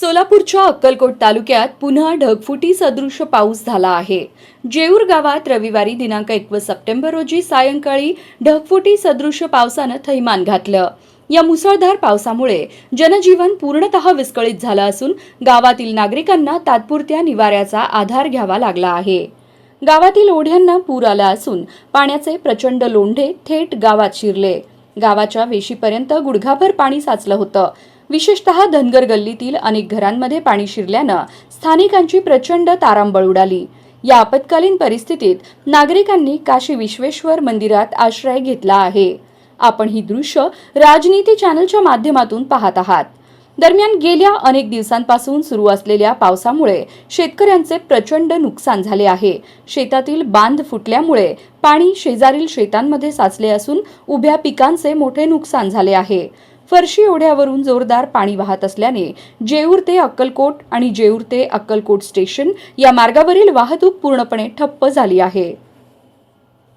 सोलापूरच्या अक्कलकोट तालुक्यात पुन्हा ढगफुटी सदृश पाऊस झाला आहे. जेऊर गावात रविवारी दिनांक एकवीस सप्टेंबर रोजी सायंकाळी ढगफुटी सदृश पावसानं थैमान घातलं. या मुसळधार पावसामुळे जनजीवन पूर्णतः विस्कळीत झालं असून गावातील नागरिकांना तात्पुरत्या निवाऱ्याचा आधार घ्यावा लागला आहे. गावातील ओढ्यांना पूर आला असून पाण्याचे प्रचंड लोंढे थेट गावात शिरले. गावाच्या वेशीपर्यंत गुडघाभर पाणी साचलं होतं. विशेषतः धनगर गल्लीतील अनेक घरांमध्ये पाणी शिरल्यानं स्थानिकांची प्रचंड तारांबळ उडाली. या आपत्कालीन परिस्थितीत नागरिकांनी काशी विश्वेश्वर मंदिरात आश्रय घेतला आहे. आपण ही दृश्य राजनीती चॅनलच्या माध्यमातून पाहत आहात. दरम्यान गेल्या अनेक दिवसांपासून सुरू असलेल्या पावसामुळे शेतकऱ्यांचे प्रचंड नुकसान झाले आहे. शेतातील बांध फुटल्यामुळे पाणी शेजारील शेतांमध्ये साचले असून उभ्या पिकांचे मोठे नुकसान झाले आहे. फरशी ओढ्यावरून जोरदार पाणी वाहत असल्याने जेऊर ते अक्कलकोट आणि जेऊर ते अक्कलकोट स्टेशन या मार्गावरील वाहतूक पूर्णपणे ठप्प झाली आहे.